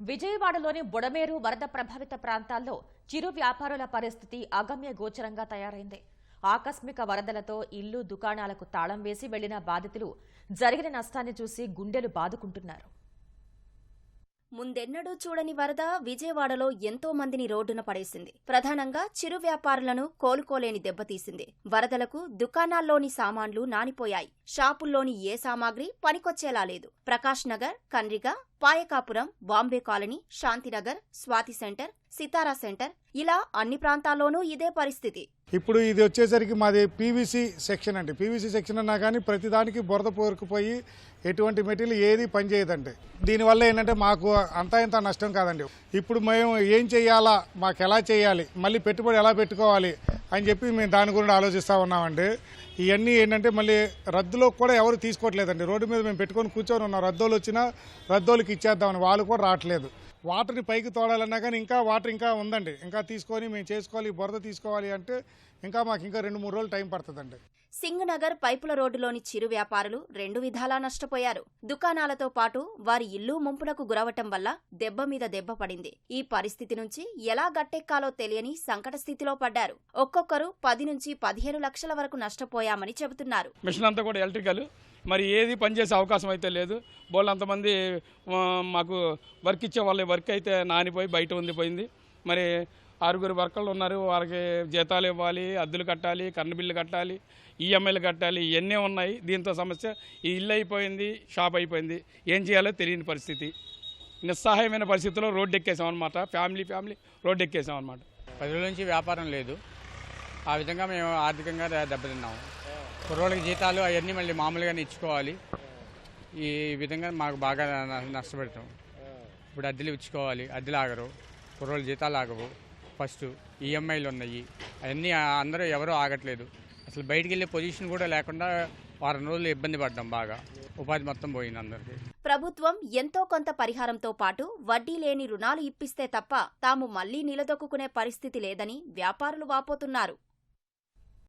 విజయవాడలోని బుడమేరు వరద ప్రభావిత ప్రాంతాల్లో చిరు వ్యాపారుల పరిస్థితి అగమ్య గోచరంగా తయారైంది. ఆకస్మిక వరదలతో ఇల్లు దుకాణాలకు తాళం వేసి వెళ్ళిన బాధితులు జరిగిన నష్టాన్ని చూసి గుండెలు బాదుకుంటున్నారు. ముందెన్నడూ చూడని వరద విజయవాడలో ఎంతో మందిని రోడ్డున పడేసింది. ప్రధానంగా చిరు వ్యాపారులను కోలుకోలేని దెబ్బతీసింది. వరదలకు దుకాణాల్లోని సామాన్లు నానిపోయాయి. షాపుల్లోని ఏ సామాగ్రి పనికొచ్చేలా లేదు. Prakash Nagar కన్రిగ Payakapuram Bombay colony Shantinagar Swathi centre Sitara centre ఇలా అన్ని ప్రాంతాల్లోనూ ఇదే పరిస్థితి. ఇప్పుడు ఇది వచ్చేసరికి మాది పీవీసీ సెక్షన్ అండి. పీవీసీ సెక్షన్ అన్నా కానీ ప్రతిదానికి బురద పోరుకుపోయి ఎటువంటి మెటీరియల్ ఏది పనిచేయదండి దీనివల్ల ఏంటంటే మాకు అంతా ఇంత నష్టం కాదండి. ఇప్పుడు మేము ఏం చేయాలా మాకు ఎలా చేయాలి మళ్ళీ పెట్టుబడి ఎలా పెట్టుకోవాలి అని చెప్పి మేము దాని గురించి ఆలోచిస్తూ ఉన్నామండి. ఇవన్నీ ఏంటంటే మళ్ళీ రద్దులో కూడా ఎవరు తీసుకోవట్లేదండి. రోడ్డు మీద మేము పెట్టుకొని కూర్చొని ఉన్నాం. రద్దోలు వచ్చినా రద్దోలకి ఇచ్చేద్దామని వాళ్ళు కూడా రావట్లేదు. వాటర్ని పైకి తోడాలన్నా కానీ ఇంకా వాటర్ ఇంకా ఉందండి. ఇంకా తీసుకొని మేము చేసుకోవాలి బురద తీసుకోవాలి అంటే ఇంకా మాకు ఇంకా రెండు మూడు రోజులు టైం పడుతుందండి. సింగనగర్ పైపుల రోడ్డులోని చిరు వ్యాపారులు రెండు విధాలా నష్టపోయారు. దుకాణాలతో పాటు వారి ఇల్లు ముంపునకు గురవటం వల్ల దెబ్బ మీద దెబ్బ పడింది. ఈ పరిస్థితి నుంచి ఎలా గట్టెక్కాలో తెలియని సంకట స్థితిలో పడ్డారు. ఒక్కొక్కరు పది నుంచి పదిహేను లక్షల వరకు నష్టపోయామని చెబుతున్నారు. మిషన్ అంతా కూడా ఎలక్ట్రికల్. మరి ఏది పనిచేసే అవకాశం అయితే లేదు. బోళ్ళు అంతమంది మాకు వర్క్ ఇచ్చే వాళ్ళ వర్క్ అయితే నానిపోయి బయట ఉండిపోయింది. మరి ఆరుగురు వర్కర్లు ఉన్నారు. వారికి జీతాలు ఇవ్వాలి అద్దెలు కట్టాలి కరెంటు బిల్లు కట్టాలి ఈఎంఐలు కట్టాలి ఇవన్నీ ఉన్నాయి. దీంతో సమస్య ఈ ఇల్లు అయిపోయింది షాప్ అయిపోయింది. ఏం చేయాలో తెలియని పరిస్థితి. నిస్సహాయమైన పరిస్థితిలో రోడ్డు ఎక్కేసాం అనమాట ఫ్యామిలీ ఫ్యామిలీ రోడ్డు ఎక్కేసామన్నమాట అనమాట పది రోజుల నుంచి వ్యాపారం లేదు. ఆ విధంగా మేము ఆర్థికంగా దెబ్బతిన్నాము. కుర్రోళ్ళకి జీతాలు అవన్నీ మళ్ళీ మామూలుగానే ఇచ్చుకోవాలి. ఈ విధంగా మాకు బాగా నష్టపెడతాం. ఇప్పుడు అద్దెలు ఇచ్చుకోవాలి. అద్దెలు ఆగరు. కుర్రోళ్ళు జీతాలు ఆగవు. ఫస్ట్ ఈఎంఐలు ఉన్నాయి. అవన్నీ అందరూ ఎవరూ ఆగట్లేదు. అసలు బయటికి వెళ్ళే పొజిషన్ కూడా లేకుండా వారం రోజులు ఇబ్బంది పడ్డాం బాగా. ఉపాధి మొత్తం పోయింది అందరికీ. ప్రభుత్వం ఎంతో కొంత పరిహారంతో పాటు వడ్డీ లేని రుణాలు ఇప్పిస్తే తప్ప తాము మళ్ళీ నిలదొక్కునే పరిస్థితి లేదని వ్యాపారులు వాపోతున్నారు.